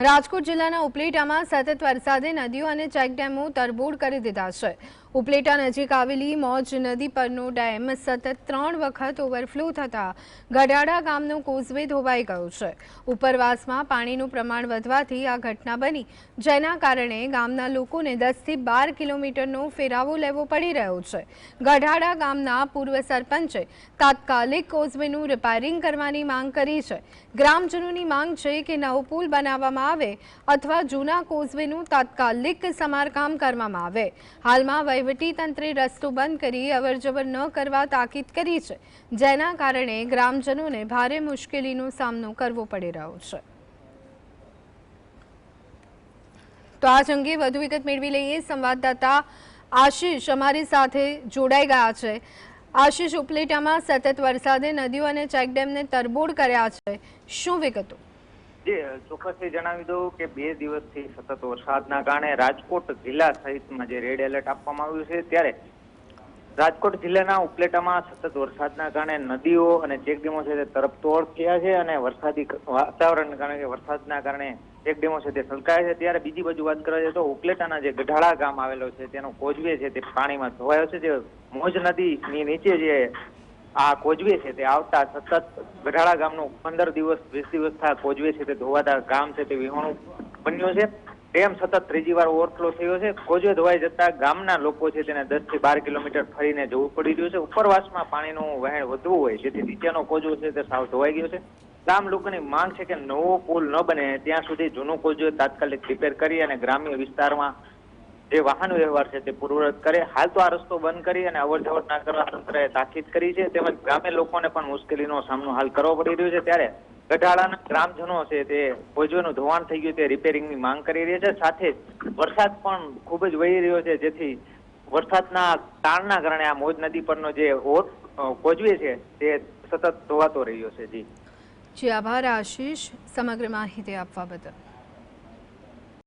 રાજકોટ જિલ્લાના ઉપલેટામાં સતત વરસાદે નદીઓ અને ચેકડેમો તરબોળ કરી દીધા છે. ઉપલેટા નજીક આવેલી મોજ નદી પરનો ડેમ સતત ત્રણ વખત ઓવરફ્લો થતા ગઢાડા ગામનો કોઝવે ધોવાઈ ગયો છે. ઉપરવાસમાં પાણીનું પ્રમાણ વધવાથી આ ઘટના બની, જેના કારણે ગામના લોકોને દસથી બાર કિલોમીટરનો ફેરાવો લેવો પડી રહ્યો છે. ગઢાડા ગામના પૂર્વ સરપંચે તાત્કાલિક કોઝવેનું રિપેરિંગ કરવાની માંગ કરી છે. ગ્રામજનોની માંગ છે કે નવો પુલ બનાવવામાં આવે અથવા જૂના કોઝવેનું તાત્કાલિક સમારકામ કરવામાં આવે. હાલમાં વહીવટી રસ્તો બંધ કરી અવરજવર ન કરવા તાકીદ કરી છે, જેના કારણે ગ્રામજનોને ભારે મુશ્કેલીનો સામનો કરવો પડી રહ્યો છે. તો આ અંગે વધુ વિગત મેળવી લઈએ. સંવાદદાતા આશીષ અમારી સાથે જોડાઈ ગયા છે. આશીષ, ઉપલેટામાં સતત વરસાદે નદીઓ અને ચેકડેમને તરબોળ કર્યા છે. શું વિગતો? જી ચોક્કસથી જણાવી દઉં કે બે દિવસથી સતત વરસાદના કારણે રાજકોટ જિલ્લા સહિતમાં જે રેડ એલર્ટ આપવામાં આવ્યું છે, ત્યારે રાજકોટ જિલ્લાના ઉપલેટામાં સતત વરસાદના કારણે નદીઓ અને ચેકડેમો છે તે તરફતોડ થયા છે અને વરસાદી વાતાવરણના કારણે વરસાદના કારણે ચેકડેમો છે તે છલકાય છે. ત્યારે બીજી બાજુ વાત કરવા જઈએ તો ઉપલેટાના જે ગઢાળા ગામ આવેલો છે, તેનો કોજવે છે તે પાણીમાં ધોવાયો છે. જે મોજ નદીની નીચે જે આ કોજવે છે તે આવતા સતત ગઢાળા ગામનું પંદર દિવસ, વીસ દિવસ થયા કોજવે છે તે ધોવાતા ગામ છે તે વિહોણું બન્યું છે. ડેમ સતત ત્રીજી વાર ઓવરફ્લો થયો છે. કોજવે ધોવાઈ જતા ગામના લોકો છે તેને દસથી બાર કિલોમીટર ફરીને જવું પડી રહ્યું છે. ઉપરવાસમાં પાણીનું વહેણ વધુ હોય, જેથી નીચેનો કોજવો છે તે સાવ ધોવાઈ ગયો છે. ગામ લોકોની માંગ છે કે નવો પુલ ન બને, ત્યાં સુધી જૂનો કોજવે તાત્કાલિક રિપેર કરી અને ગ્રામ્ય વિસ્તારમાં જે વાહન વ્યવહાર છે તે પૂર્વવત કરે. હાલ તો આ રસ્તો બંધ કરી અને અવર જવર ના કરવા તંત્રએ તાકીદ કરી છે. તેમજ ગ્રામ્ય લોકોને પણ મુશ્કેલીનો સામનો હાલ કરવો પડી રહ્યો છે. ત્યારે ગઢાળાના ગ્રામજનો છે તે ભોજવાનું ધોવાણ થઈ ગયું તે રિપેરિંગની માંગ કરી રહ્યા છે. સાથે વરસાદ પણ ખૂબ જ વહી રહ્યો છે. જેથી વરસાદના તાણના કારણે આ મોજ નદી પરનો જે ઓટ કોજવે છે તે સતત ધોવાતો રહ્યો છે. જી. જી, આભાર આશીષ. સમગ્ર માહિતી આપવા બદલ.